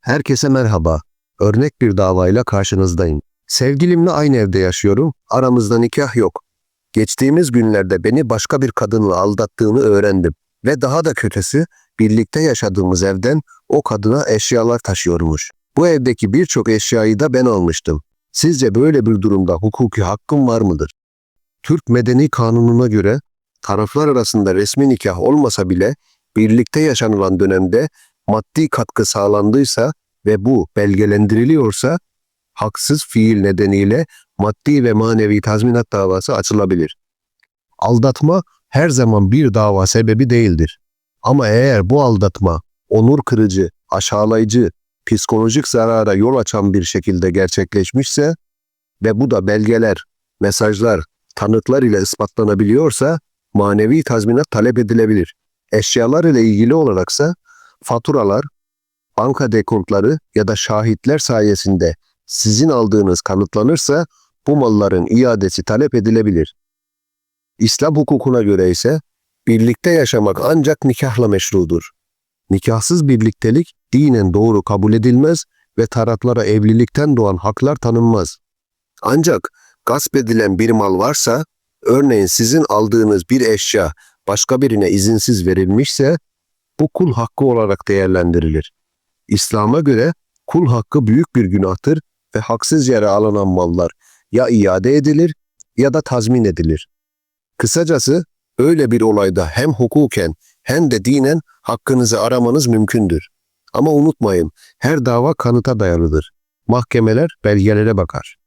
Herkese merhaba. Örnek bir davayla karşınızdayım. Sevgilimle aynı evde yaşıyorum. Aramızda nikah yok. Geçtiğimiz günlerde beni başka bir kadınla aldattığını öğrendim. Ve daha da kötüsü birlikte yaşadığımız evden o kadına eşyalar taşıyormuş. Bu evdeki birçok eşyayı da ben almıştım. Sizce böyle bir durumda hukuki hakkım var mıdır? Türk Medeni Kanunu'na göre taraflar arasında resmi nikah olmasa bile birlikte yaşanılan dönemde maddi katkı sağlandıysa ve bu belgelendiriliyorsa haksız fiil nedeniyle maddi ve manevi tazminat davası açılabilir. Aldatma her zaman bir dava sebebi değildir. Ama eğer bu aldatma onur kırıcı, aşağılayıcı, psikolojik zarara yol açan bir şekilde gerçekleşmişse ve bu da belgeler, mesajlar, tanıklar ile ispatlanabiliyorsa manevi tazminat talep edilebilir. Eşyalar ile ilgili olaraksa faturalar, banka dekontları ya da şahitler sayesinde sizin aldığınız kanıtlanırsa bu malların iadesi talep edilebilir. İslam hukukuna göre ise birlikte yaşamak ancak nikahla meşrudur. Nikahsız birliktelik dinen doğru kabul edilmez ve taraflara evlilikten doğan haklar tanınmaz. Ancak gasp edilen bir mal varsa, örneğin sizin aldığınız bir eşya başka birine izinsiz verilmişse, bu kul hakkı olarak değerlendirilir. İslam'a göre kul hakkı büyük bir günahtır ve haksız yere alınan mallar ya iade edilir ya da tazmin edilir. Kısacası öyle bir olayda hem hukuken hem de dinen hakkınızı aramanız mümkündür. Ama unutmayın her dava kanıta dayalıdır. Mahkemeler belgelere bakar.